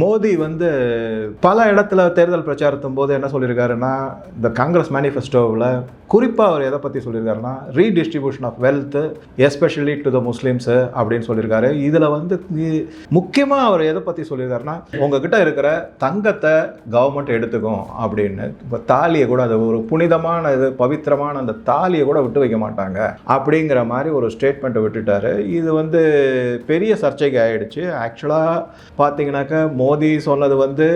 மோடி வந்து பல இடத்துல தேர்தல் பிரச்சாரத்தும் போது என்ன சொல்லியிருக்காருன்னா இந்த காங்கிரஸ் மேனிஃபெஸ்டோவில் குறிப்பாக அவர் எதை பற்றி சொல்லியிருக்காருன்னா redistribution of wealth especially to the Muslims அப்படின்னு சொல்லியிருக்காரு. இதில் வந்து முக்கியமாக அவர் எதை பற்றி சொல்லியிருக்காருன்னா உங்ககிட்ட இருக்கிற தங்கத்தை கவர்மெண்ட் எடுத்துக்கும் அப்படின்னு. இப்போ தாலியை கூட அது ஒரு புனிதமான இது பவித்திரமான அந்த தாலியை கூட விட்டு வைக்க மாட்டாங்க அப்படிங்கிற மாதிரி ஒரு ஸ்டேட்மெண்ட்டை விட்டுட்டாரு. இது வந்து பெரிய சர்ச்சைக்கு ஆயிடுச்சு. ஆக்சுவலாக பார்த்தீங்கன்னாக்கா மோடி சொன்னது வந்து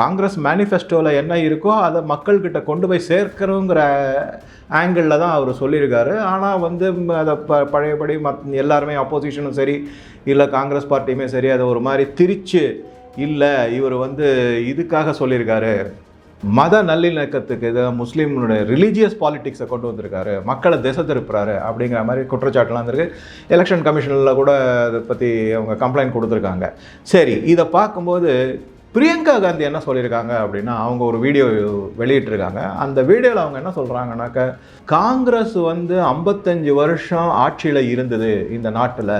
காங்கிரஸ் மேனிஃபெஸ்டோவில் என்ன இருக்கோ அதை மக்கள்கிட்ட கொண்டு போய் சேர்க்கணுங்கிற ஆங்கிளில் தான் அவர் சொல்லியிருக்காரு. ஆனால் வந்து அதை ப பழையபடி மத் எல்லாருமே அப்போசிஷனும் சரி இல்லை காங்கிரஸ் பார்ட்டியுமே சரி அதை ஒரு மாதிரி திரிச்சு இல்லை இவர் வந்து இதுக்காக சொல்லியிருக்காரு. மத நல்லிணக்கத்துக்கு இது முஸ்லீம்னுடைய ரிலீஜியஸ் பாலிடிக்ஸை கொண்டு வந்திருக்காரு. மக்களை திசை திருப்புறாரு அப்படிங்கிற மாதிரி குற்றச்சாட்டுலாம் இருந்திருக்கு எலெக்ஷன் கமிஷனில் கூட அதை பற்றி அவங்க கம்ப்ளைண்ட் கொடுத்துருக்காங்க. சரி இதை பார்க்கும்போது பிரியங்கா காந்தி என்ன சொல்லியிருக்காங்க அப்படின்னா அவங்க ஒரு வீடியோ வெளியிட்டிருக்காங்க. அந்த வீடியோவில் அவங்க என்ன சொல்கிறாங்கனாக்க காங்கிரஸ் வந்து ஐம்பத்தஞ்சு வருஷம் ஆட்சியில் இருந்தது இந்த நாட்டில்.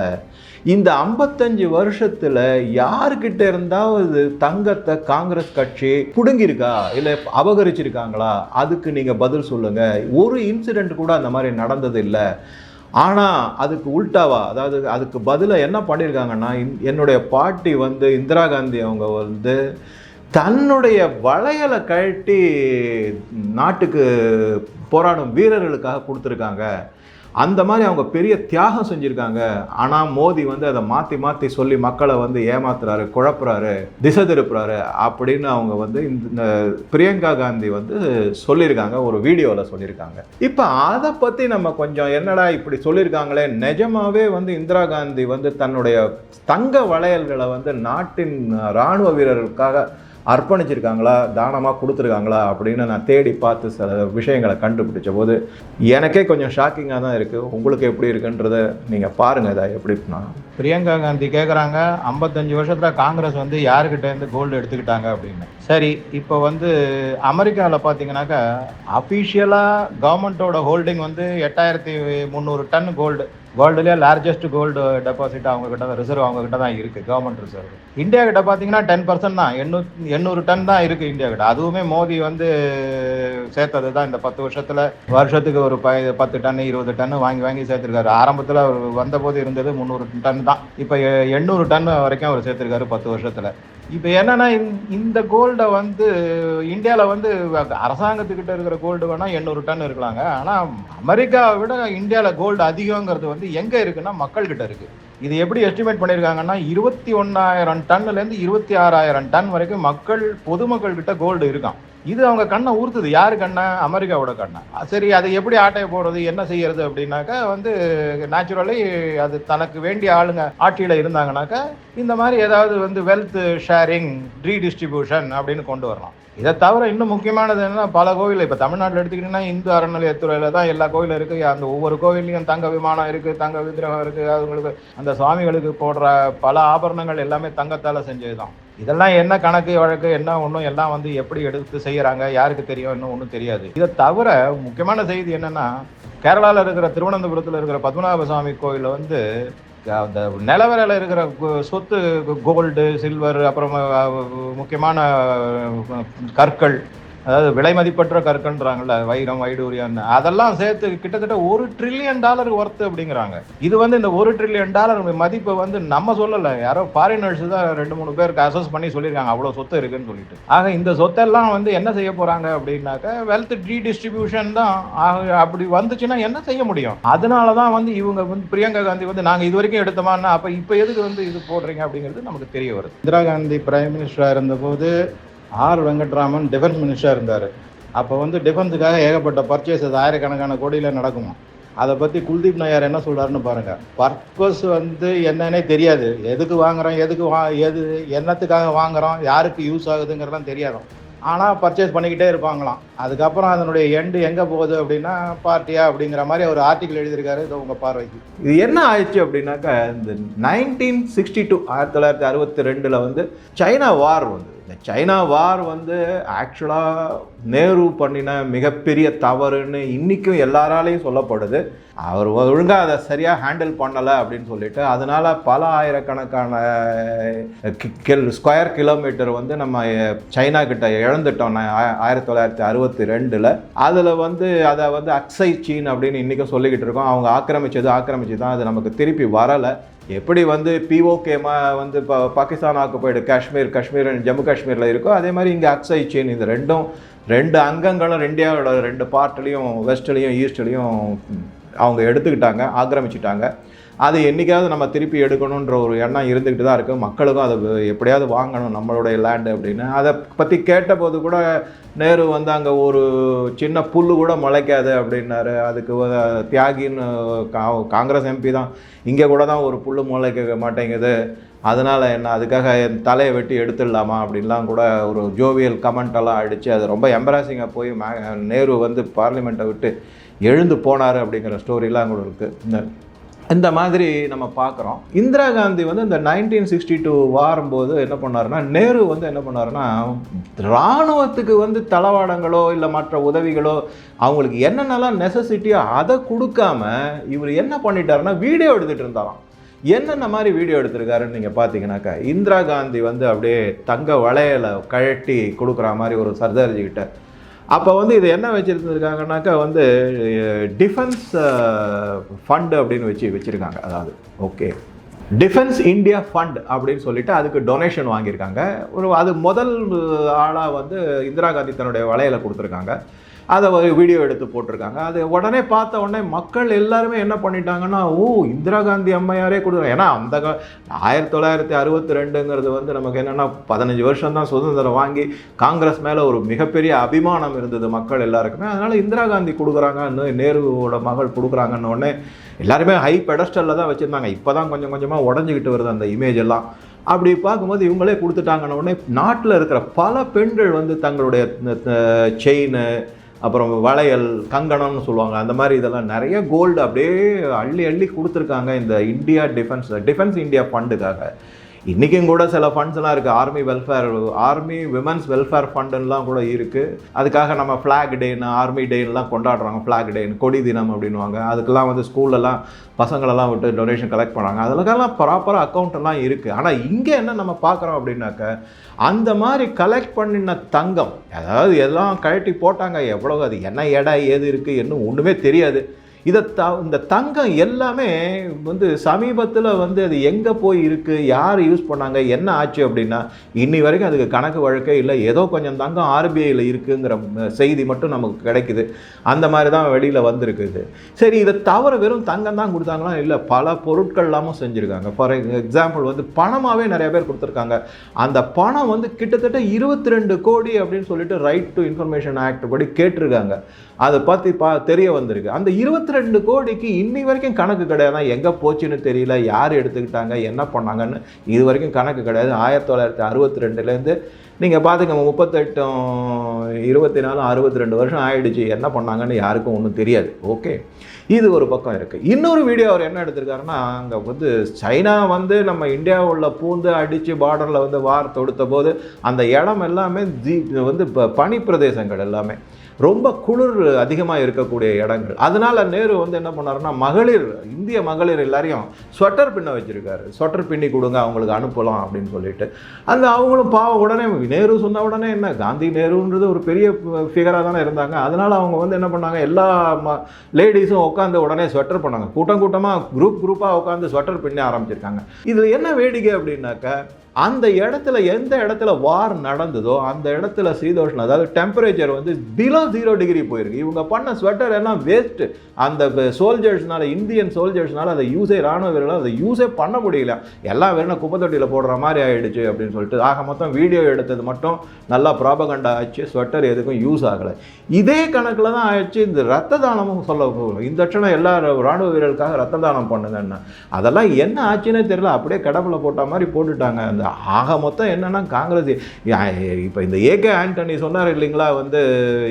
இந்த ஐம்பத்தஞ்சு வருஷத்தில் யாருக்கிட்ட இருந்தாவது தங்கத்தை காங்கிரஸ் கட்சி பிடுங்கியிருக்கா? இல்லை அபகரிச்சிருக்காங்களா? அதுக்கு நீங்கள் பதில் சொல்லுங்கள் ஒரு இன்சிடெண்ட் கூட அந்த மாதிரி நடந்தது இல்லை. ஆனால் அதுக்கு உல்டாவா அதாவது அதுக்கு பதிலாக என்ன பண்ணியிருக்காங்கன்னா என்னுடைய பாட்டி வந்து இந்திரா காந்தி அவங்க வந்து தன்னுடைய வளையலை கழட்டி நாட்டுக்கு போராடும் வீரர்களுக்காக கொடுத்துருக்காங்க. அந்த மாதிரி அவங்க பெரிய தியாகம் செஞ்சுருக்காங்க. ஆனால் மோடி வந்து அதை மாற்றி மாற்றி சொல்லி மக்களை வந்து ஏமாத்துறாரு குழப்புறாரு திசை திருப்புறாரு அப்படின்னு அவங்க வந்து இந்த பிரியங்கா காந்தி வந்து சொல்லியிருக்காங்க ஒரு வீடியோவில் சொல்லியிருக்காங்க. இப்போ அதை பற்றி நம்ம கொஞ்சம் என்னடா இப்படி சொல்லியிருக்காங்களே? நிஜமாவே வந்து இந்திரா காந்தி வந்து தன்னுடைய தங்க வளையல்களை வந்து நாட்டின் இராணுவ வீரர்களுக்காக அர்ப்பணிச்சிருக்காங்களா? தானமாக கொடுத்துருக்காங்களா? அப்படின்னு நான் தேடி பார்த்து சில விஷயங்களை கண்டுபிடிச்ச போது எனக்கே கொஞ்சம் ஷாக்கிங்காக தான் இருக்குது உங்களுக்கு எப்படி இருக்குன்றத நீங்கள் பாருங்கள் இதை எப்படி நான் பிரியங்கா காந்தி கேட்குறாங்க ஐம்பத்தஞ்சு வருஷத்தில் காங்கிரஸ் வந்து யாருக்கிட்டேருந்து கோல்டு எடுத்துக்கிட்டாங்க அப்படின்னு. சரி இப்போ வந்து அமெரிக்காவில் பார்த்தீங்கன்னாக்கா அஃபிஷியலாக கவர்மெண்ட்டோட ஹோல்டிங் வந்து எட்டாயிரத்தி முந்நூறு டன் கோல்டு வேர்ல்டுலேயே லார்ஜஸ்ட் கோல்டு டெபாசிட் அவங்கக்கிட்ட தான் ரிசர்வ் அவங்கக்கிட்ட தான் இருக்குது கவர்மெண்ட் ரிசர்வ் இந்தியா கிட்ட பார்த்தீங்கன்னா டென் பர்சன்ட் தான் எண்ணூ எண்ணூறு டன் தான் இருக்குது இந்தியா கிட்ட அதுவுமே மோடி வந்து சேர்த்தது தான் இந்த பத்து வருஷத்தில். வருஷத்துக்கு ஒரு ப பத்து டன் இருபது டன் வாங்கி வாங்கி சேர்த்துருக்காரு. ஆரம்பத்தில் அவர் வந்தபோது இருந்தது முந்நூறு டன் தான். இப்போ எண்ணூறு டன் வரைக்கும் அவர் சேர்த்துருக்காரு பத்து வருஷத்தில். இப்போ என்னன்னா இந்த- இந்த கோல்டை வந்து இந்தியாவில் வந்து அரசாங்கத்துக்கிட்ட இருக்கிற கோல்டு வேணா எண்ணூறு டன் இருக்கலாங்க. ஆனால் அமெரிக்காவை விட இந்தியாவில் கோல்டு அதிகங்கிறது வந்து எங்கே இருக்குன்னா மக்கள்கிட்ட இருக்கு. இது எப்படி எஸ்டிமேட் பண்ணியிருக்காங்கன்னா இருபத்தி ஒன்றாயிரம் டன்னுலேருந்து இருபத்தி ஆறாயிரம் டன் வரைக்கும் மக்கள் பொதுமக்கள் கிட்ட கோல்டு இருக்கான் இது அவங்க கண்ணை ஊர்த்துது யார் கண்ணை? அமெரிக்காவோட கண்ணை. சரி அதை எப்படி ஆட்டையை போடுறது? என்ன செய்யறது அப்படின்னாக்கா வந்து நேச்சுரலி அது தனக்கு வேண்டிய ஆளுங்க ஆட்சியில் இருந்தாங்கனாக்கா இந்த மாதிரி ஏதாவது வந்து வெல்த் ஷேரிங் ரீடிஸ்ட்ரிபியூஷன் அப்படின்னு கொண்டு வரலாம். இதை தவிர இன்னும் முக்கியமானது என்னன்னா பல கோவில் இப்போ தமிழ்நாட்டில் எடுத்துக்கிட்டிங்கன்னா இந்து அறநிலையத்துறையில் தான் எல்லா கோயிலும் இருக்குது அந்த ஒவ்வொரு கோவில்லையும் தங்க விமானம் இருக்குது தங்க விக்கிரகம் இருக்குது அவங்களுக்கு அந்த சுவாமிகளுக்கு போடுற பல ஆபரணங்கள் எல்லாமே தங்கத்தால் செஞ்சது தான் இதெல்லாம் என்ன கணக்கு வழக்கு என்ன ஒன்றும் எல்லாம் வந்து எப்படி எடுத்து செய்கிறாங்க யாருக்கு தெரியும் இன்னும் ஒன்றும் தெரியாது. இதை தவிர முக்கியமான செய்தி என்னென்னா கேரளாவில் இருக்கிற திருவனந்தபுரத்தில் இருக்கிற பத்மநாப சுவாமி கோயிலில் வந்து அந்த நிலவரையில் இருக்கிற சொத்து கோல்டு சில்வர் அப்புறம் முக்கியமான கற்கள் அதாவது விலை மதிப்பற்ற கற்கன்றாங்கல்ல வைரம் வைடூரியம் அதெல்லாம் சேர்த்து கிட்டத்தட்ட ஒரு ட்ரில்லியன் டாலர் ஒர்த்து அப்படிங்கிறாங்க. இது வந்து இந்த ஒரு ட்ரில்லியன் டாலர் மதிப்பை வந்து நம்ம சொல்லலை. யாரோ ஃபாரினர்ஸ் தான் ரெண்டு மூணு பேருக்கு அசஸ் பண்ணி சொல்லியிருக்காங்க. அவ்வளோ சொத்து இருக்குன்னு சொல்லிட்டு. ஆக இந்த சொத்தெல்லாம் வந்து என்ன செய்ய போகிறாங்க அப்படின்னாக்க வெல்த் ரீடிஸ்ட்ரிபியூஷன் தான். ஆக அப்படி வந்துச்சுன்னா என்ன செய்ய முடியும்? அதனால தான் வந்து இவங்க வந்து பிரியங்கா காந்தி வந்து நாங்கள் இது வரைக்கும் எடுத்தோமான்னா அப்போ இப்போ எதுக்கு வந்து இது போடுறீங்க அப்படிங்கிறது நமக்கு தெரிய வருது. இந்திரா காந்தி பிரைம் மினிஸ்டராக இருந்தபோது ஆர் வெங்கட்ராமன் டிஃபென்ஸ் மினிஸ்டராக இருந்தார். அப்போ வந்து டிஃபென்ஸுக்காக ஏகப்பட்ட பர்ச்சேஸ் அது ஆயிரக்கணக்கான கோடியில் நடக்குமா? அதை பற்றி குல்தீப் நாயார் என்ன சொல்கிறாருன்னு பாருங்கள் பர்பஸ் வந்து என்னன்னே தெரியாது. எதுக்கு வாங்குகிறோம் எதுக்கு வா எது என்னத்துக்காக வாங்குகிறோம் யாருக்கு யூஸ் ஆகுதுங்கிறதெல்லாம் தெரியாதும் ஆனால் பர்ச்சேஸ் பண்ணிக்கிட்டே இருப்பாங்களாம். அதுக்கப்புறம் அதனுடைய எண்டு எங்கே போகுது அப்படின்னா பார்ட்டியா அப்படிங்கிற மாதிரி ஒரு ஆர்டிக்கல் எழுதியிருக்காரு இது உங்கள் பார்வைக்கு. இது என்ன ஆயிடுச்சு அப்படின்னாக்கா இந்த நைன்டீன் சிக்ஸ்டி டூ ஆயிரத்தி தொள்ளாயிரத்தி அறுபத்தி ரெண்டில் வந்து சைனா வார் வந்து சைனா வார் வந்து ஆக்சுவலாக நேரு பண்ணின மிகப்பெரிய தவறுன்னு இன்றைக்கும் எல்லாராலையும் சொல்லப்படுது. அவர் ஒழுங்காக அதை சரியாக ஹேண்டில் பண்ணலை அப்படின்னு சொல்லிட்டு அதனால் பல ஆயிரக்கணக்கான கில் ஸ்கொயர் கிலோமீட்டர் வந்து நம்ம சைனா கிட்ட இழந்துட்டோம். நான் ஆயிரத்தி தொள்ளாயிரத்தி அறுபத்தி ரெண்டில். அதில் வந்து அதை வந்து அக்ஸை சீன் அப்படின்னு இன்றைக்கும் சொல்லிக்கிட்டு இருக்கோம். அவங்க ஆக்கிரமிச்சது ஆக்கிரமிச்சு தான் அது நமக்கு திருப்பி வரலை. எப்படி வந்து பிஓகே மா வந்து இப்போ பாகிஸ்தான் ஆக்குப்பைடு காஷ்மீர் காஷ்மீர் ஜம்மு காஷ்மீரில் இருக்கோ அதே மாதிரி இங்கே அக்ஸை சீன் இது ரெண்டும் ரெண்டு அங்கங்களும் இந்தியாவோட ரெண்டு பார்ட்லேயும் வெஸ்ட்லேயும் ஈஸ்ட்லேயும் அவங்க எடுத்துக்கிட்டாங்க ஆக்கிரமிச்சிட்டாங்க. அது என்றைக்காவது நம்ம திருப்பி எடுக்கணுன்ற ஒரு எண்ணம் இருந்துக்கிட்டு தான் இருக்குது மக்களுக்கும் அதை எப்படியாவது வாங்கணும் நம்மளுடைய லேண்டு அப்படின்னு. அதை பற்றி கேட்டபோது கூட நேரு வந்து அங்கே ஒரு சின்ன புல் கூட முளைக்காது அப்படின்னாரு. அதுக்கு தியாகின்னு கா- காங்கிரஸ் எம்பி தான். இங்கே கூட தான் ஒரு புல் முளைக்க மாட்டேங்குது. அதனால் என்ன அதுக்காக என் தலையை வெட்டி எடுத்துடலாமா அப்படின்லாம் கூட ஒரு ஜோவியல் கமெண்ட்டெல்லாம் அடித்து அது ரொம்ப எம்பராசிங்காக போய் மே நேரு வந்து பார்லிமெண்ட்டை விட்டு எழுந்து போனார் அப்படிங்கிற ஸ்டோரிலாம் கூட இருக்குது இந்த மாதிரி நம்ம பார்க்குறோம். இந்திரா காந்தி வந்து இந்த நைன்டீன் சிக்ஸ்டி டூ வாரும்போது என்ன பண்ணாருன்னா நேரு வந்து என்ன பண்ணாருன்னா இராணுவத்துக்கு வந்து தளவாடங்களோ இல்லை மற்ற உதவிகளோ அவங்களுக்கு என்னென்னலாம் நெசசிட்டியோ அதை கொடுக்காம இவர் என்ன பண்ணிட்டாருன்னா வீடியோ எடுத்துகிட்டு இருந்தாராம். என்னென்ன மாதிரி வீடியோ எடுத்திருக்காருன்னு நீங்கள் பார்த்தீங்கன்னாக்கா இந்திரா காந்தி வந்து அப்படியே தங்க வளையலை கழட்டி கொடுக்குற மாதிரி ஒரு சர்தார்ஜி கிட்ட அப்போ வந்து இது என்ன வச்சுருந்துருக்காங்கனாக்கா வந்து டிஃபென்ஸ் ஃபண்டு அப்படின்னு வச்சு வச்சுருக்காங்க. அதாவது ஓகே டிஃபென்ஸ் இந்தியா ஃபண்ட் அப்படின்னு சொல்லிட்டு அதுக்கு டொனேஷன் வாங்கியிருக்காங்க. ஒரு அது முதல் ஆளாக வந்து இந்திரா காந்தி தன்னுடைய வலையில் கொடுத்துருக்காங்க. அதை ஒரு வீடியோ எடுத்து போட்டிருக்காங்க. அது உடனே பார்த்த உடனே மக்கள் எல்லாருமே என்ன பண்ணிட்டாங்கன்னா ஓ இந்திரா காந்தி அம்மையாரே கொடுக்குறாங்க ஏன்னா அந்த ஆயிரத்தி தொள்ளாயிரத்தி அறுபத்தி ரெண்டுங்கிறது வந்து நமக்கு என்னென்னா பதினஞ்சு வருஷம் தான் சுதந்திரம் வாங்கி காங்கிரஸ் மேலே ஒரு மிகப்பெரிய அபிமானம் இருந்தது மக்கள் எல்லாருக்குமே. அதனால் இந்திரா காந்தி கொடுக்குறாங்கன்னு நேருவோட மகள் கொடுக்குறாங்கன்னு உடனே எல்லாருமே ஹை பெடஸ்டலில் தான் வச்சுருந்தாங்க. இப்போ தான் கொஞ்சம் கொஞ்சமாக உடஞ்சிக்கிட்டு வருது அந்த இமேஜ் எல்லாம். அப்படி பார்க்கும்போது இவங்களே கொடுத்துட்டாங்கன்ன உடனே நாட்டில் இருக்கிற பல பெண்கள் வந்து தங்களுடைய செயின் அப்புறம் வளையல் கங்கணம்னு சொல்லுவாங்க. அந்த மாதிரி இதெல்லாம் நிறைய கோல்டு அப்படியே அள்ளி அள்ளி கொடுத்துருக்காங்க இந்த இந்தியா டிஃபென்ஸ் டிஃபென்ஸ் இந்தியா ஃபண்டுக்காக இன்றைக்கும் கூட சில ஃபண்ட்ஸ்லாம் இருக்குது army welfare army women's welfare ஃபண்டுலாம் கூட இருக்குது அதுக்காக நம்ம ஃப்ளாக் டேன்னு ஆர்மி டேன்லாம் கொண்டாடுறாங்க. ஃப்ளாக் டேன்னு கொடி தினம் அப்படின்வாங்க அதுக்கெல்லாம் வந்து ஸ்கூல்லலாம் பசங்களெல்லாம் விட்டு டொனேஷன் கலெக்ட் பண்ணாங்க அதுலக்கெல்லாம் ப்ராப்பராக அக்கௌண்ட்டெல்லாம் இருக்குது ஆனால் இங்கே என்ன நம்ம பார்க்குறோம் அப்படின்னாக்க அந்த மாதிரி கலெக்ட் பண்ணின தங்கம் அதாவது எல்லாம் கழட்டி போட்டாங்க. எவ்வளோ அது என்ன எடை ஏது இருக்குது என்ன ஒன்றுமே தெரியாது. இதை த இந்த தங்கம் எல்லாமே வந்து சமீபத்தில் வந்து அது எங்கே போய் இருக்குது யார் யூஸ் பண்ணாங்க என்ன ஆச்சு அப்படின்னா இன்னி வரைக்கும் அதுக்கு கணக்கு வழக்கே இல்லை. ஏதோ கொஞ்சம் தங்கம் ஆர்பிஐயில் இருக்குங்கிற செய்தி மட்டும் நமக்கு கிடைக்குது. அந்த மாதிரி தான் வெளியில் வந்திருக்குது சரி இதை தவிர வெறும் தங்கம் தான் கொடுத்தாங்களா? இல்லை பல பொருட்கள் எல்லாமும் செஞ்சுருக்காங்க. ஃபார் எக்ஸாம்பிள் வந்து பணமாகவே நிறைய பேர் கொடுத்துருக்காங்க. அந்த பணம் வந்து கிட்டத்தட்ட இருபத்தி ரெண்டு கோடி அப்படின்னு சொல்லிட்டு ரைட் டு இன்ஃபர்மேஷன் ஆக்ட் படி கேட்டிருக்காங்க. அதை பற்றி பா தெரிய வந்திருக்கு. அந்த இருபத்தி ரெண்டு கோடிக்கு இன்னி வரைக்கும் கணக்கு கிடையாது? எங்கே போச்சுன்னு தெரியல. யார் எடுத்துக்கிட்டாங்க? என்ன பண்ணாங்கன்னு இது வரைக்கும் கணக்கு கிடையாது. ஆயிரத்தி தொள்ளாயிரத்தி அறுபத்தி ரெண்டுலேருந்து நீங்கள் பார்த்துங்க முப்பத்தெட்டும் இருபத்தி நாலு அறுபத்தி ரெண்டு வருஷம் ஆயிடுச்சு. என்ன பண்ணாங்கன்னு யாருக்கும் ஒன்றும் தெரியாது. ஓகே. இது ஒரு பக்கம் இருக்குது இன்னொரு வீடியோ அவர் என்ன எடுத்திருக்காருன்னா அங்கே வந்து சைனா வந்து நம்ம இந்தியாவுள்ள பூந்து அடித்து பார்டரில் வந்து வார் தொடுத்த போது அந்த இடம் எல்லாமே ஜீ வந்து இப்போ பனி பிரதேசங்கள் எல்லாமே. ரொம்ப குளிர் அதிகமாக இருக்கக்கூடிய இடங்கள். அதனால் நேரு வந்து என்ன பண்ணாருன்னா மகளிர் இந்திய மகளிர் எல்லாரையும் ஸ்வெட்டர் பின்ன வச்சுருக்காரு. ஸ்வெட்டர் பின்னி கொடுங்க அவங்களுக்கு அனுப்பலாம் அப்படின்னு சொல்லிட்டு. அந்த அவங்களும் பாவம் உடனே நேரு சொன்ன உடனே என்ன காந்தி நேருன்றது ஒரு பெரிய ஃபிகராக தானே இருந்தாங்க. அதனால் அவங்க வந்து என்ன பண்ணாங்க எல்லா ம லேடிஸும் உட்காந்து உடனே ஸ்வெட்டர் பண்ணாங்க. கூட்டம் கூட்டமாக குரூப் குரூப்பாக உட்காந்து ஸ்வெட்டர் பின்ன ஆரம்பிச்சிருக்காங்க. இதில் என்ன வேடிக்கை அப்படின்னாக்கா அந்த இடத்துல எந்த இடத்துல வார் நடந்ததோ அந்த இடத்துல சீதோஷ்ணம் அதாவது டெம்பரேச்சர் வந்து பிலோ ஜீரோ டிகிரி போயிருக்கு. இவங்க பண்ண ஸ்வெட்டர் எல்லாம் வேஸ்ட்டு அந்த சோல்ஜர்ஸ்னால இந்தியன் சோல்ஜர்ஸ்னால அதை யூஸே ராணுவ வீரர்கள் அதை யூஸே பண்ண முடியல. எல்லாம் வெறும் குப்பை தொட்டியில் போடுற மாதிரி ஆகிடுச்சு அப்படின்னு சொல்லிட்டு ஆக மொத்தம் வீடியோ எடுத்தது மட்டும் நல்லா ப்ராபகண்டா ஆச்சு. ஸ்வெட்டர் எதுக்கும் யூஸ் ஆகலை. இதே கணக்கில் தான் ஆயிடுச்சு. இந்த ரத்த தானமும் சொல்ல இந்த லட்சணம் எல்லா ராணுவ வீரர்களுக்காக ரத்த தானம் பண்ணுங்கன்னா. அதெல்லாம் என்ன ஆச்சுன்னே தெரியல. அப்படியே கடப்புல போட்ட மாதிரி போட்டுட்டாங்க அந்த அது ஆக மொத்தம் என்னன்னா காங்கிரஸ் இப்போ இந்த ஏகே ஆண்டனி சொன்னார் இல்லைங்களா வந்து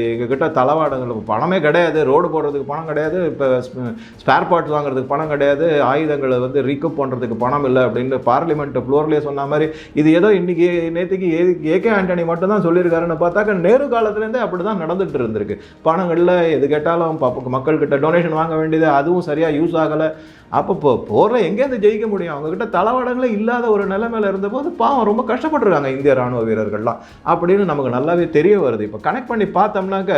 எங்ககிட்ட தளவாடங்களுக்கு பணமே கிடையாது ரோடு போடுறதுக்கு பணம் கிடையாது இப்போ ஸ்பேர் பார்ட்ஸ் வாங்குறதுக்கு பணம் கிடையாது ஆயுதங்களை வந்து ரீகப் பண்ணுறதுக்கு பணம் இல்லை அப்படின்னு பார்லிமெண்ட் ஃப்ளோர்லேயே சொன்ன மாதிரி இது ஏதோ இன்றைக்கி நேற்றுக்கு ஏகே ஆண்டனி மட்டும் தான் சொல்லியிருக்காருன்னு பார்த்தாக்க நேரு காலத்துலேருந்தே அப்படி தான் நடந்துகிட்டு இருந்திருக்கு. பணங்களில் எது கேட்டாலும் ப- மக்கள்கிட்ட டொனேஷன் வாங்க வேண்டியது அதுவும் சரியாக யூஸ் ஆகலை. அப்போ இப்போ போரில் எங்கேருந்து ஜெயிக்க முடியும்? அவங்கக்கிட்ட தளவாடங்களே இல்லாத ஒரு நிலைமையில வந்து பாவம் ரொம்ப கஷ்டப்பட்டுருக்காங்க இந்திய ராணுவ வீரர்கள்லாம். அப்படின்னு நமக்கு நல்லாவே தெரிய வருது. இப்போ கனெக்ட் பண்ணி பார்த்தோம்னாக்க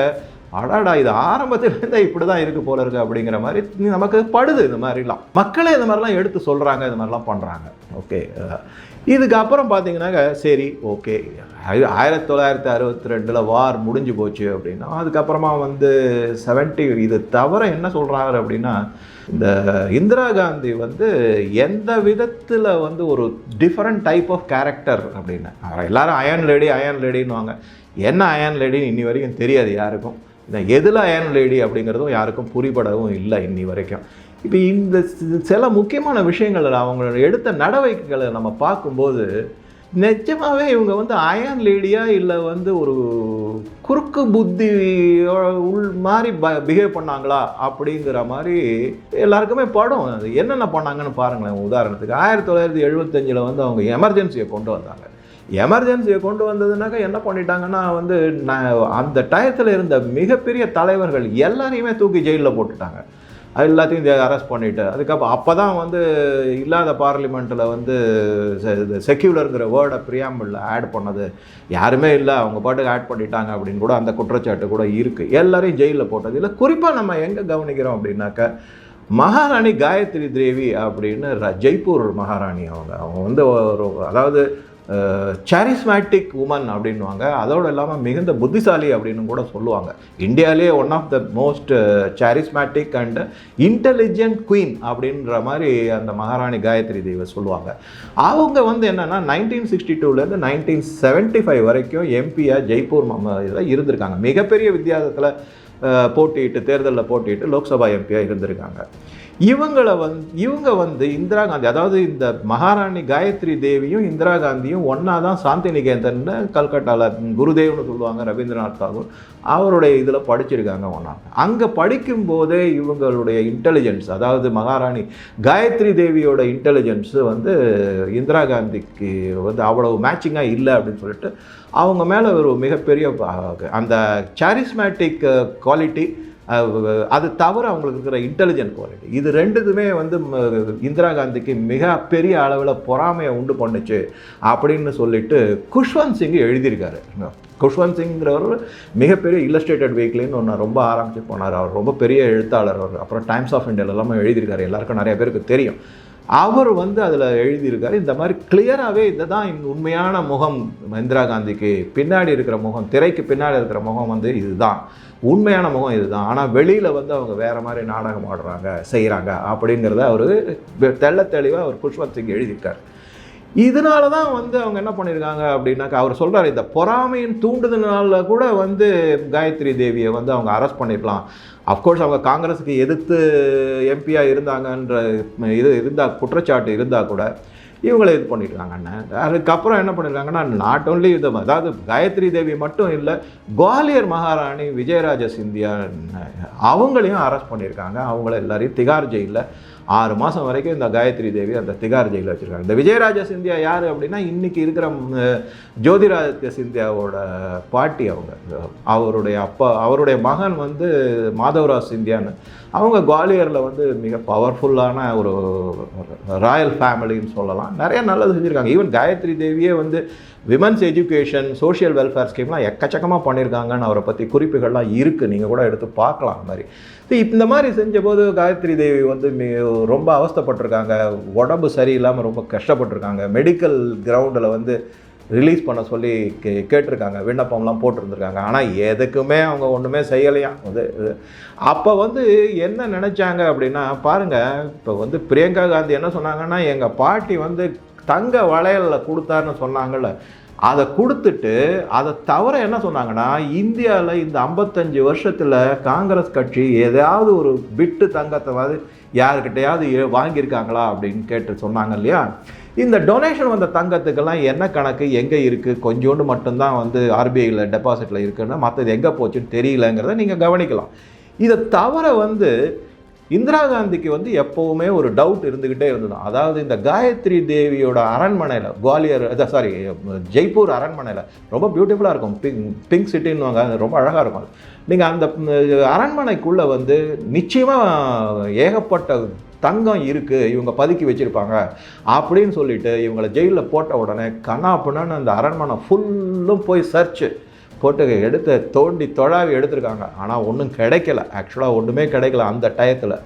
அடாடா இது ஆரம்பத்திலேருந்தே இப்படி தான் இருக்கு போல இருக்கு அப்படிங்கிற மாதிரி நமக்கு படுது இந்த மாதிரிலாம். மக்களே இந்த மாதிரிலாம் எடுத்து சொல்கிறாங்க இந்த மாதிரிலாம் பண்ணுறாங்க ஓகே. இதுக்கப்புறம் பார்த்தீங்கன்னாக்க சரி ஓகே. ஆயிரத்தி தொள்ளாயிரத்தி அறுபத்தி ரெண்டில் வார் முடிஞ்சு போச்சு அப்படின்னா அதுக்கப்புறமா வந்து செவன்ட்டி இது தவிர என்ன சொல்கிறாரு அப்படின்னா இந்த இந்திரா காந்தி வந்து எந்த விதத்தில் வந்து ஒரு டிஃப்ரெண்ட் டைப் ஆஃப் கேரக்டர் அப்படின்னு. எல்லாரும் அயன் லேடி அயன் லேடின்னுவாங்க என்ன அயன் லேடின்னு இன்னி வரைக்கும் தெரியாது யாருக்கும். இந்த எதில் அயன் லேடி அப்படிங்கிறதும் யாருக்கும் புரிபடவும் இல்லை இன்னி வரைக்கும். இப்போ இந்த சில முக்கியமான விஷயங்கள் அவங்களோட எடுத்த நடவடிக்கைகளை நம்ம பார்க்கும்போது நிஜமாகவே இவங்க வந்து அயன் லேடியாக இல்லை வந்து ஒரு குறுக்கு புத்தி உள் மாதிரி ப பிஹேவ் பண்ணாங்களா அப்படிங்கிற மாதிரி எல்லாருக்குமே படம். அது என்னென்ன பண்ணாங்கன்னு பாருங்களேன் உதாரணத்துக்கு ஆயிரத்தி தொள்ளாயிரத்தி எழுபத்தஞ்சில் வந்து அவங்க எமர்ஜென்சியை கொண்டு வந்தாங்க. எமர்ஜென்சியை கொண்டு வந்ததுனாக்கா என்ன பண்ணிட்டாங்கன்னா வந்து நான் அந்த டயத்தில் இருந்த மிகப்பெரிய தலைவர்கள் எல்லாரையுமே தூக்கி ஜெயிலில் போட்டுட்டாங்க. அது எல்லாத்தையும் அரெஸ்ட் பண்ணிட்டு அதுக்கப்புறம் அப்போ தான் வந்து இல்லாத பார்லிமெண்ட்டில் வந்து செக்யூலருங்கிற வேர்டை ப்ரியாம்பிளில் ஆட் பண்ணது. யாருமே இல்லை அவங்க பாட்டுக்கு ஆட் பண்ணிட்டாங்க அப்படின்னு கூட அந்த குற்றச்சாட்டு கூட இருக்குது எல்லாரையும் ஜெயிலில் போட்டது. இல்லை குறிப்பாக நம்ம எங்கே கவனிக்கிறோம் அப்படின்னாக்க மகாராணி காயத்ரி தேவி அப்படின்னு ஜெய்ப்பூர் மகாராணி அவங்க. அவங்க வந்து ஒரு அதாவது சாரிஸ்மேட்டிக் உமன் அப்படின்வாங்க அதோடு இல்லாமல் மிகுந்த புத்திசாலி அப்படின்னு கூட சொல்லுவாங்க. இந்தியாவிலே one of the most charismatic and intelligent queen அப்படின்ற மாதிரி அந்த மகாராணி காயத்ரி தேவி சொல்லுவாங்க. அவங்க வந்து என்னென்னா நைன்டீன் சிக்ஸ்டி டூலேருந்து நைன்டீன் செவன்ட்டி ஃபைவ் வரைக்கும் எம்பியாக ஜெய்ப்பூர் இதில் இருந்திருக்காங்க. மிகப்பெரிய வித்தியாசத்தில் போட்டியிட்டு தேர்தலில் போட்டியிட்டு லோக்சபா எம்பியாக இருந்திருக்காங்க. இவங்களை வந்து இவங்க வந்து இந்திரா காந்தி அதாவது இந்த மகாராணி காயத்ரி தேவியும் இந்திரா காந்தியும் ஒன்றா தான் சாந்தி நிகேதன்னு கல்கட்டாவில் குருதேவ்னு சொல்லுவாங்க ரவீந்திரநாத் தாகூர். அவருடைய இதில் படிச்சிருக்காங்க ஒன்றா அங்கே படிக்கும்போதே இவங்களுடைய இன்டெலிஜென்ஸ் அதாவது மகாராணி காயத்ரி தேவியோட இன்டெலிஜென்ஸு வந்து இந்திரா காந்திக்கு வந்து அவ்வளவு மேட்சிங்காக இல்லை அப்படின்னு சொல்லிட்டு அவங்க மேலே ஒரு மிகப்பெரிய அந்த சாரிஸ்மேட்டிக் குவாலிட்டி அது தவிர அவங்களுக்கு இருக்கிற இன்டெலிஜென்ட் குவாலிட்டி இது ரெண்டுதுமே வந்து இந்திரா காந்திக்கு மிக பெரிய அளவில் பொறாமையை உண்டு பண்ணுச்சு அப்படின்னு சொல்லிட்டு குஷ்வந்த் சிங் எழுதியிருக்காரு. குஷ்வந்த் சிங்கிறவர் மிகப்பெரிய இல்லஸ்ட்ரேட்டட் வீக்லின்னு ஒன்று ரொம்ப ஆரம்பிச்சு போனார். அவர் ரொம்ப பெரிய எழுத்தாளர் அவர். அப்புறம் டைம்ஸ் ஆஃப் இந்தியாவில் எல்லாமே எழுதியிருக்காரு. எல்லாருக்கும் நிறைய பேருக்கு தெரியும். அவர் வந்து அதில் எழுதியிருக்காரு இந்த மாதிரி கிளியராகவே இதுதான் தான் உண்மையான முகம் இந்திரா காந்திக்கு பின்னாடி இருக்கிற முகம் திரைக்கு பின்னாடி இருக்கிற முகம் வந்து இதுதான். உண்மையான முகம் இதுதான். ஆனால் வெளியில் வந்து அவங்க வேறு மாதிரி நாடகம் ஆடுறாங்க செய்கிறாங்க அப்படிங்கிறத அவர் தெள்ள தெளிவாக அவர் குஷ்வந்த் சிங் எழுதியிருக்காரு. இதனால தான் வந்து அவங்க என்ன பண்ணியிருக்காங்க அப்படின்னாக்கா அவர் சொல்கிறார் இந்த பொறாமையின் தூண்டுதனால கூட வந்து காயத்ரி தேவியை வந்து அவங்க அரெஸ்ட் பண்ணிருக்கலாம். அஃப்கோர்ஸ் அவங்க காங்கிரஸுக்கு எதிர்த்து எம்பியாக இருந்தாங்கன்ற இது இருந்தால் குற்றச்சாட்டு இருந்தால் கூட இவங்களை இது பண்ணியிருக்காங்க அதுக்கப்புறம் என்ன பண்ணியிருக்காங்கன்னா நாட் ஓன்லி இது அதாவது காயத்ரி தேவி மட்டும் இல்லை குவாலியர் மகாராணி விஜயராஜ சிந்தியா அவங்களையும் அரெஸ்ட் பண்ணியிருக்காங்க அவங்கள எல்லாரையும் திகார் ஜெயிலில் ஆறு மாதம் வரைக்கும் இந்த காயத்ரி தேவி அந்த திகார் ஜெயிலில் வச்சுருக்காங்க. இந்த விஜயராஜ சிந்தியா யார் அப்படின்னா இன்றைக்கி இருக்கிற ம், ஜோதிராதித்ய சிந்தியாவோட பாட்டி அவங்க. அவருடைய அப்பா அவருடைய மகன் வந்து மாதவராஜ் சிந்தியான்னு. அவங்க குவாலியரில் வந்து மிக பவர்ஃபுல்லான ஒரு ராயல் ஃபேமிலின்னு சொல்லலாம். நிறைய நல்லது செஞ்சுருக்காங்க. ஈவன் காயத்ரி தேவியே வந்து விமன்ஸ் எஜுகேஷன் சோஷியல் வெல்ஃபேர் ஸ்கீம்லாம் எக்கச்சக்கமாக பண்ணியிருக்காங்கன்னு அவரை பற்றி குறிப்புகள்லாம் இருக்குது நீங்கள் கூட எடுத்து பார்க்கலாம் அந்த மாதிரி. இந்த மாதிரி செஞ்சபோது காயத்ரி தேவி வந்து மி- ரொம்ப அவஸ்தைப்பட்டிருக்காங்க. உடம்பு சரியில்லாமல் ரொம்ப கஷ்டப்பட்டிருக்காங்க. மெடிக்கல் கிரவுண்டில் வந்து ரிலீஸ் பண்ண சொல்லி கே கேட்டிருக்காங்க. விண்ணப்பம்லாம் போட்டிருந்துருக்காங்க. ஆனால் எதுக்குமே அவங்க ஒன்றுமே செய்யலையாம் அது அப்போ வந்து என்ன நினச்சாங்க அப்படின்னா பாருங்கள் இப்போ வந்து பிரியங்கா காந்தி என்ன சொன்னாங்கன்னா எங்கள் பாட்டி வந்து தங்க வளையலில் கொடுத்தாருன்னு சொன்னாங்கல்ல. அதை கொடுத்துட்டு அதை தவிர என்ன சொன்னாங்கன்னா இந்தியாவில் இந்த ஐம்பத்தஞ்சு வருஷத்தில் காங்கிரஸ் கட்சி ஏதாவது ஒரு பிட்டு தங்கத்தை வந்து யாருக்கிட்டையாவது வாங்கியிருக்காங்களா அப்படின்னு கேட்டு சொன்னாங்க இல்லையா? இந்த டொனேஷன் வந்த தங்கத்துக்கெல்லாம் என்ன கணக்கு? எங்கே இருக்குது கொஞ்சோண்டு மட்டும்தான் வந்து ஆர்பிஐயில் டெபாசிட்டில் இருக்குன்னா மற்றது எங்கே போச்சுன்னு தெரியலங்கிறத நீங்கள் கவனிக்கலாம். இதை தவிர வந்து இந்திரா காந்திக்கு வந்து எப்போவுமே ஒரு டவுட் இருந்துக்கிட்டே இருந்தது. அதாவது இந்த காயத்ரி தேவியோட அரண்மனையில் குவாலியர் சாரி ஜெய்ப்பூர் அரண்மனையில் ரொம்ப பியூட்டிஃபுல்லாக இருக்கும். பிங்க் பிங்க் சிட்டின்னுவாங்க அது ரொம்ப அழகாக இருக்கும். நீங்கள் அந்த அரண்மனைக்குள்ளே வந்து நிச்சயமாக ஏகப்பட்ட தங்கம் இருக்குது இவங்க பதுக்கி வச்சுருப்பாங்க அப்படின்னு சொல்லிட்டு இவங்களை ஜெயிலில் போட்ட உடனே கண்ணாப்புன்னு அந்த அரண்மனை ஃபுல்லும் போய் சர்ச்சு போட்டு எடுத்து தோண்டி தொழாவி எடுத்திருக்காங்க. ஆனால் ஒன்றும் கிடைக்கல. ஆக்சுவலாக ஒன்றுமே கிடைக்கல அந்த டயத்தில்.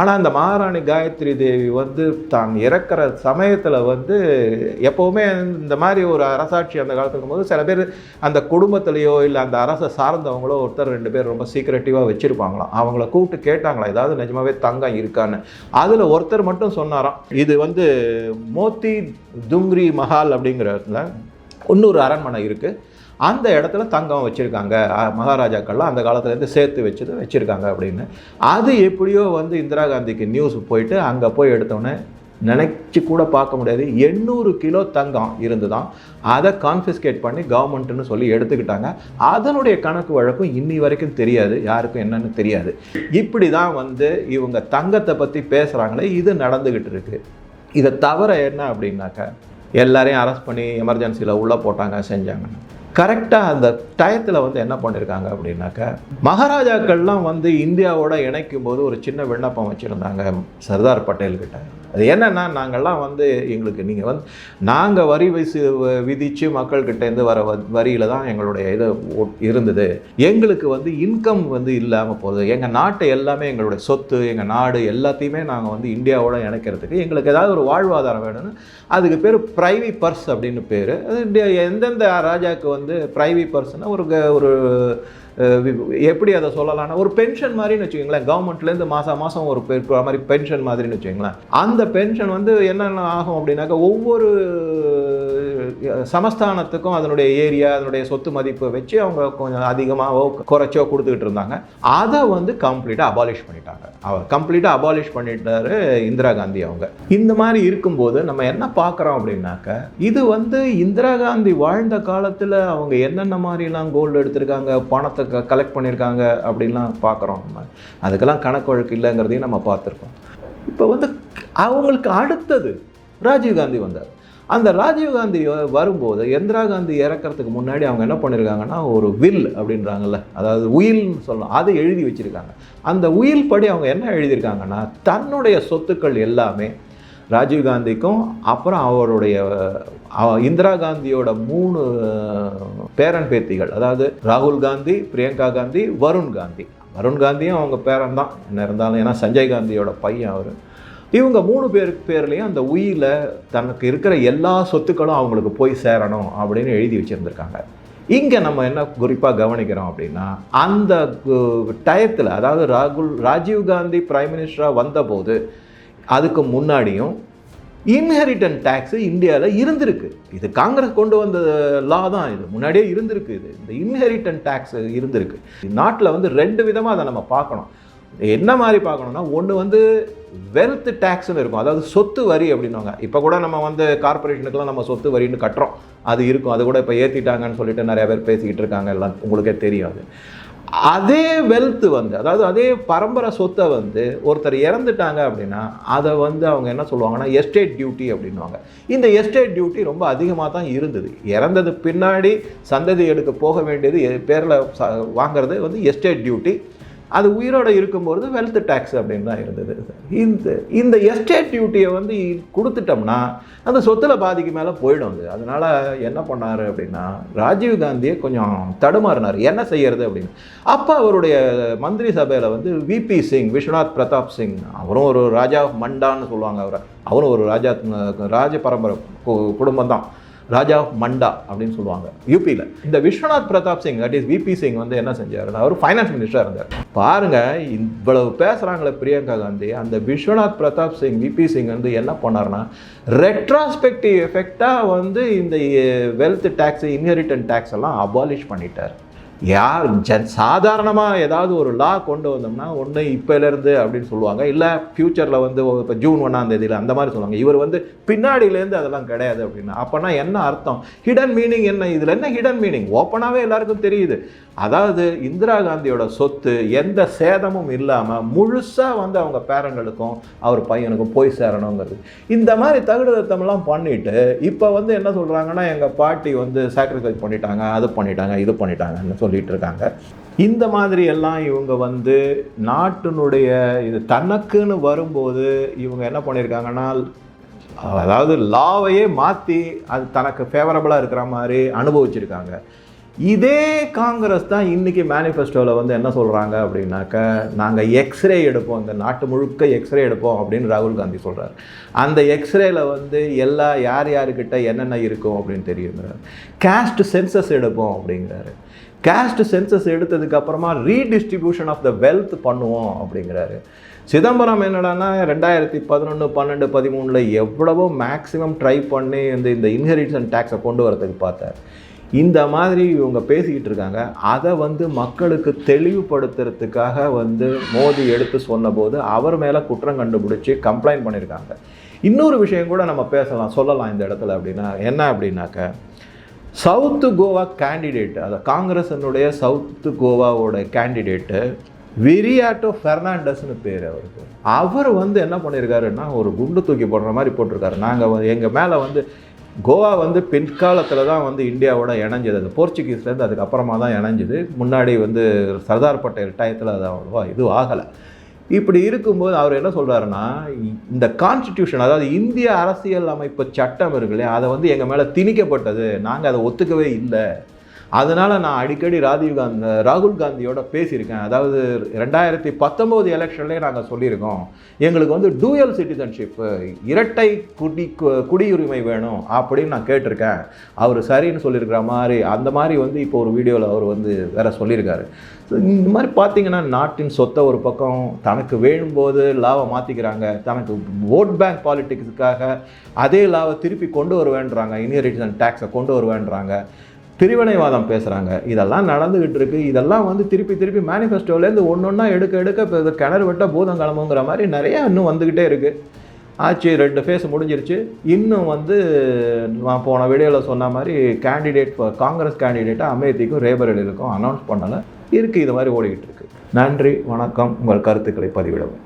ஆனால் அந்த மகாராணி காயத்ரி தேவி வந்து தான் இறக்கிற சமயத்தில் வந்து எப்போவுமே இந்த மாதிரி ஒரு அரசாட்சி அந்த காலத்துக்கும் போது சில பேர் அந்த குடும்பத்திலேயோ இல்லை அந்த அரசை சார்ந்தவங்களோ ஒருத்தர் ரெண்டு பேர் ரொம்ப சீக்ரெட்டிவாக வச்சுருப்பாங்களாம். அவங்கள கூப்பிட்டு கேட்டாங்களா ஏதாவது நிஜமாவே தங்கம் இருக்கான்னு? அதில் ஒருத்தர் மட்டும் சொன்னாராம் இது வந்து மோத்தி துங்ரி மஹால் அப்படிங்கிற இன்னொரு அரண்மனை இருக்குது அந்த இடத்துல தங்கம் வச்சுருக்காங்க. மகாராஜாக்கள்லாம் அந்த காலத்துலேருந்து சேர்த்து வச்சது வச்சுருக்காங்க அப்படின்னு. அது எப்படியோ வந்து இந்திரா காந்திக்கு நியூஸ் போயிட்டு அங்கே போய் எடுத்தோன்னே நினச்சி கூட பார்க்க முடியாது. எண்ணூறு கிலோ தங்கம் இருந்து தான் அதை கான்ஃபிஸ்கேட் பண்ணி கவர்மெண்ட்டுன்னு சொல்லி எடுத்துக்கிட்டாங்க. அதனுடைய கணக்கு வழக்கும் இன்னி வரைக்கும் தெரியாது. யாருக்கும் என்னன்னு தெரியாது. இப்படி தான் வந்து இவங்க தங்கத்தை பற்றி பேசுகிறாங்களே இது நடந்துக்கிட்டு இருக்குது இதை தவிர என்ன அப்படின்னாக்கா எல்லாரையும் அரெஸ்ட் பண்ணி எமர்ஜென்சியில் உள்ளே போட்டாங்க செஞ்சாங்கன்னு. கரெக்டாக அந்த டயத்தில் வந்து என்ன பண்ணியிருக்காங்க அப்படின்னாக்கா மகாராஜாக்கள்லாம் வந்து இந்தியாவோட இணைக்கும் போது ஒரு சின்ன விண்ணப்பம் வச்சுருந்தாங்க சர்தார் பட்டேல்கிட்ட. அது என்னென்னா நாங்கள்லாம் வந்து எங்களுக்கு நீங்கள் வந்து நாங்கள் வரி வசி விதித்து மக்கள்கிட்டேருந்து வர வ வரியில் தான் எங்களுடைய இது ஒ- இருந்தது. எங்களுக்கு வந்து இன்கம் வந்து இல்லாமல் போகுது. எங்கள் நாட்டை எல்லாமே எங்களுடைய சொத்து எங்கள் நாடு எல்லாத்தையுமே நாங்கள் வந்து இந்தியாவோட இணைக்கிறதுக்கு எங்களுக்கு ஏதாவது ஒரு வாழ்வாதாரம் வேணும்னு அதுக்கு பேர் ப்ரைவி பர்ஸ் அப்படின்னு பேர். அது எந்தெந்த ராஜாவுக்கு வந்து ப்ரைவி பர்ஸ்னால் ஒரு க- ஒரு எப்படி அதை சொல்லலாம்னா ஒரு பென்ஷன் மாதிரின்னு வச்சுக்கோங்களேன் கவர்மெண்ட்லேருந்து மாதம் மாதம் ஒரு பெ- மாதிரி பென்ஷன் மாதிரின்னு வச்சுக்கோங்களேன். அந்த பென்ஷன் வந்து என்னென்ன ஆகும் அப்படின்னாக்கா ஒவ்வொரு சமஸ்தானத்துக்கும் அதனுடைய ஏரியா அதனுடைய சொத்து மதிப்பை வச்சு அவங்க கொஞ்சம் அதிகமாகவோ குறைச்சோ கொடுத்துக்கிட்டு இருந்தாங்க. அதை வந்து கம்ப்ளீட்டாக அபாலிஷ் பண்ணிட்டாங்க. அவர் கம்ப்ளீட்டாக அபாலிஷ் பண்ணிட்டாரு இந்திரா காந்தி அவங்க. இந்த மாதிரி இருக்கும்போது நம்ம என்ன பார்க்குறோம் அப்படின்னாக்க இது வந்து இந்திரா காந்தி வாழ்ந்த காலத்தில் அவங்க என்னென்ன மாதிரிலாம் கோல்டு எடுத்திருக்காங்க பணத்தை கலெக்ட் பண்ணியிருக்காங்க அப்படின்லாம் பார்க்குறோம் நம்ம. அதுக்கெல்லாம் கணக்கு வழக்கு இல்லைங்கிறதையும் நம்ம பார்த்துருக்கோம். இப்போ வந்து அவங்களுக்கு அடுத்தது ராஜீவ் காந்தி வந்தார். அந்த ராஜீவ்காந்தி வரும்போது இந்திரா காந்தி இறக்கறதுக்கு முன்னாடி அவங்க என்ன பண்ணியிருக்காங்கன்னா ஒரு வில் அப்படின்றாங்கல்ல அதாவது உயில்னு சொல்லலாம் அதை எழுதி வச்சுருக்காங்க. அந்த உயில் படி அவங்க என்ன எழுதியிருக்காங்கன்னா தன்னுடைய சொத்துக்கள் எல்லாமே ராஜீவ் காந்திக்கும் அப்புறம் அவருடைய இந்திரா காந்தியோட மூணு பேரன் பேத்திகள் அதாவது ராகுல் காந்தி பிரியங்கா காந்தி வருண் காந்தி. வருண் காந்தியும் அவங்க பேரன் தான் என்ன இருந்தாலும் ஏன்னா சஞ்சய் காந்தியோட பையன் அவர். இவங்க மூணு பேருக்கு பேர்லேயும் அந்த உயிரில் தனக்கு இருக்கிற எல்லா சொத்துக்களும் அவங்களுக்கு போய் சேரணும் அப்படின்னு எழுதி வச்சுருந்துருக்காங்க. இங்கே நம்ம என்ன குறிப்பாக கவனிக்கிறோம் அப்படின்னா அந்த டயத்தில் அதாவது ராகுல் ராஜீவ் காந்தி பிரைம் மினிஸ்டராக வந்தபோது அதுக்கு முன்னாடியும் இன்ஹெரிட்டன் டேக்ஸு இந்தியாவில் இருந்திருக்கு. இது காங்கிரஸ் கொண்டு வந்த லா தான் இது முன்னாடியே இருந்திருக்கு இது. இந்த இன்ஹெரிட்டன் டேக்ஸ் இருந்திருக்கு. நாட்டில் வந்து ரெண்டு விதமாக அதை நம்ம பார்க்கணும். என்ன மாதிரி பார்க்கணுன்னா ஒன்று வந்து வெல்த் டேக்ஸ்னு இருக்கும். அதாவது சொத்து வரி அப்படின்னுவாங்க. இப்போ கூட நம்ம வந்து கார்பரேஷனுக்கெல்லாம் நம்ம சொத்து வரின்னு கட்டுறோம். அது இருக்கும். அது கூட இப்போ ஏற்றிட்டாங்கன்னு சொல்லிட்டு நிறைய பேர் பேசிக்கிட்டு இருக்காங்க. எல்லாம் உங்களுக்கே தெரியாது அதே. வெல்த்து வந்து அதாவது அதே பரம்பரை சொத்தை வந்து ஒருத்தர் இறந்துட்டாங்க அப்படின்னா அதை வந்து அவங்க என்ன சொல்லுவாங்கன்னா எஸ்டேட் டியூட்டி அப்படின்னுவாங்க. இந்த எஸ்டேட் டியூட்டி ரொம்ப அதிகமாக தான் இருந்தது. இறந்தது பின்னாடி சந்ததி எடுக்க போக வேண்டியது பேரில் வாங்குறது வந்து எஸ்டேட் டியூட்டி அது உயிரோட இருக்கும்போது வெல்த் டேக்ஸ் அப்படின்னு தான் இருந்தது. இந்த இந்த எஸ்டேட் டியூட்டியை வந்து கொடுத்துட்டோம்னா அந்த சொத்துல பாதிக்கு மேலே போயிடும் அது. அதனால என்ன பண்ணாரு அப்படின்னா ராஜீவ் காந்தியை கொஞ்சம் தடுமாறினார். என்ன செய்யறது அப்படின்னு. அப்போ அவருடைய மந்திரி சபையில் வந்து விபி சிங் விஸ்வநாத் பிரதாப் சிங் அவரும் ஒரு ராஜா மண்டான்னு சொல்லுவாங்க அவரை. அவரும் ஒரு ராஜா ராஜ பரம்பரை குடும்பம் தான் ராஜா ஆஃப் மண்டா அப்படின்னு சொல்லுவாங்க. யூபியில் இந்த Vishwanath Pratap Singh that is V P Singh வந்து என்ன செஞ்சாருன்னா அவர் ஃபைனான்ஸ் மினிஸ்டராக இருந்தார். பாருங்க இவ்வளவு பேசுகிறாங்களே பிரியங்கா காந்தி. அந்த விஸ்வநாத் பிரதாப் சிங் விபி சிங் வந்து என்ன பண்ணாருன்னா ரெட்ராஸ்பெக்டிவ் எஃபெக்டாக வந்து இந்த வெல்த் டேக்ஸ் இன்ஹெரிட்டன் டேக்ஸ் எல்லாம் அபாலிஷ் பண்ணிட்டார். யார் ஜன் சாதாரணமாக ஏதாவது ஒரு லா கொண்டு வந்தோம்னா ஒன்று இப்போலேருந்து அப்படின்னு சொல்லுவாங்க. இல்லை ஃப்யூச்சரில் வந்து இப்போ ஜூன் ஒன்றாம் தேதியில் அந்த மாதிரி சொல்லுவாங்க. இவர் வந்து பின்னாடியிலேருந்து அதெல்லாம் கிடையாது அப்படின்னா அப்போனா என்ன அர்த்தம்? ஹிடன் மீனிங் என்ன? இதில் என்ன ஹிடன் மீனிங் ஓப்பனாகவே எல்லாருக்கும் தெரியுது. அதாவது இந்திரா காந்தியோட சொத்து எந்த சேதமும் இல்லாமல் முழுசாக வந்து அவங்க பேரங்களுக்கும் அவர் பையனுக்கும் போய் சேரணுங்கிறது. இந்த மாதிரி தகுடத்தமெல்லாம் பண்ணிவிட்டு இப்போ வந்து என்ன சொல்கிறாங்கன்னா எங்கள் பாட்டி வந்து சாக்ரிஃபைஸ் பண்ணிட்டாங்க அது பண்ணிட்டாங்க இது பண்ணிட்டாங்கன்னு சொல்லிட்டு இருக்காங்க இந்த மாதிரி எல்லாம் இவங்க வந்து நாட்டினுடைய இது தனக்குன்னு வரும்போது இவங்க என்ன பண்ணியிருக்காங்கன்னா அதாவது லாவையே மாற்றி அது தனக்கு ஃபேவரபுளாக இருக்கிற மாதிரி அனுபவிச்சிருக்காங்க. இதே காங்கிரஸ் தான் இன்றைக்கி மேனிஃபெஸ்டோவில் வந்து என்ன சொல்கிறாங்க அப்படின்னாக்க நாங்கள் எக்ஸ்ரே எடுப்போம் இந்த நாட்டு முழுக்க எக்ஸ்ரே எடுப்போம் அப்படின்னு ராகுல் காந்தி சொல்கிறார் அந்த எக்ஸ்ரேயில் வந்து எல்லா யார் யாருக்கிட்ட என்னென்ன இருக்கும் அப்படின்னு தெரியுங்கிறார். கேஸ்ட் சென்சஸ் எடுப்போம் அப்படிங்கிறாரு. கேஸ்ட் சென்சஸ் எடுத்ததுக்கு அப்புறமா ரீடிஸ்ட்ரிபியூஷன் ஆஃப் த வெல்த் பண்ணுவோம் அப்படிங்கிறாரு. சிதம்பரம் என்னடானா ரெண்டாயிரத்தி பதினொன்று பன்னெண்டு பதிமூணில் எவ்வளவோ மேக்ஸிமம் ட்ரை பண்ணி இந்த இந்த இன்ஹெரிட்டன்ஸ் டேக்ஸை கொண்டு வரதுக்கு பார்த்தார். இந்த மாதிரி இவங்க பேசிக்கிட்டு இருக்காங்க. அதை வந்து மக்களுக்கு தெளிவுபடுத்துறதுக்காக வந்து மோடி எடுத்து சொன்னபோது அவர் மேலே குற்றம் கண்டுபிடிச்சி கம்ப்ளைண்ட் பண்ணியிருக்காங்க இன்னொரு விஷயம் கூட நம்ம பேசலாம் சொல்லலாம் இந்த இடத்துல அப்படின்னா. என்ன அப்படின்னாக்க சவுத்து கோவா கேண்டிடேட்டு அதை காங்கிரஸனுடைய சவுத்து கோவாவோட கேண்டிடேட்டு விரியாட்டோ ஃபெர்னாண்டஸ்னு பேர் அவருக்கு. அவர் வந்து என்ன பண்ணியிருக்காருன்னா ஒரு குண்டு தூக்கி போடுற மாதிரி போட்டிருக்காரு. நாங்கள் எங்கள் மேலே வந்து கோவா வந்து பின்காலத்தில் தான் வந்து இந்தியாவோட இணைஞ்சது. அது போர்ச்சுகீஸ்லேருந்து அதுக்கப்புறமா தான் இணைஞ்சது. முன்னாடி வந்து சர்தார் பட்டேல் டயத்தில் அது அவ்வளோவா இதுவும் ஆகலை. இப்படி இருக்கும்போது அவர் என்ன சொல்கிறாருன்னா இந்த கான்ஸ்டிடியூஷன் அதாவது இந்திய அரசியல் அமைப்பு சட்டம் இருக்குல்லையே அதை வந்து எங்கள் மேலே திணிக்கப்பட்டது நாங்கள் அதை ஒத்துக்கவே இல்லை. அதனால் நான் அடிக்கடி ராஜீவ் காந்தி ராகுல் காந்தியோட பேசியிருக்கேன். அதாவது ரெண்டாயிரத்தி பத்தொம்போது எலெக்ஷன்லேயே நாங்கள் சொல்லியிருக்கோம் எங்களுக்கு வந்து டூயல் சிட்டிசன்ஷிப்பு இரட்டை குடி கு- குடியுரிமை வேணும் அப்படின்னு நான் கேட்டிருக்கேன். அவர் சரின்னு சொல்லியிருக்கிற மாதிரி அந்த மாதிரி வந்து இப்போ ஒரு வீடியோவில் அவர் வந்து வேற சொல்லியிருக்காரு. இந்த மாதிரி பார்த்தீங்கன்னா நாட்டின் சொத்தை ஒரு பக்கம் தனக்கு வேணும்போது லாவை மாற்றிக்கிறாங்க தனக்கு ஓட் பேங்க் பாலிட்டிக்ஸுக்காக அதே லாவை திருப்பி கொண்டு வருவேன்றாங்க இன்ஹெரிட்டன்ஸ் டேக்ஸை கொண்டு வருவேன்றாங்க. பிரிவினைவாதம் பேசுகிறாங்க இதெல்லாம் நடந்துகிட்டு இருக்குது இதெல்லாம் வந்து திருப்பி திருப்பி மேனிஃபெஸ்டோலேருந்து ஒன்று ஒன்றா எடுக்க எடுக்க இப்போ இது கிணறு வெட்ட பூதம் கிளம்புங்கிற மாதிரி நிறையா இன்னும் வந்துக்கிட்டே இருக்குது ஆச்சு ரெண்டு ஃபேஸ் முடிஞ்சிருச்சு. இன்னும் வந்து நான் போன வீடியோவில் சொன்ன மாதிரி கேண்டிடேட் காங்கிரஸ் கேண்டிடேட்டாக அமேதிக்கும் ரேபரேலிக்கும் அனௌன்ஸ் பண்ணலை. இருக்குது இது மாதிரி ஓடிக்கிட்டு இருக்குது நன்றி வணக்கம். உங்கள் கருத்துக்களை பதிவிடவும்.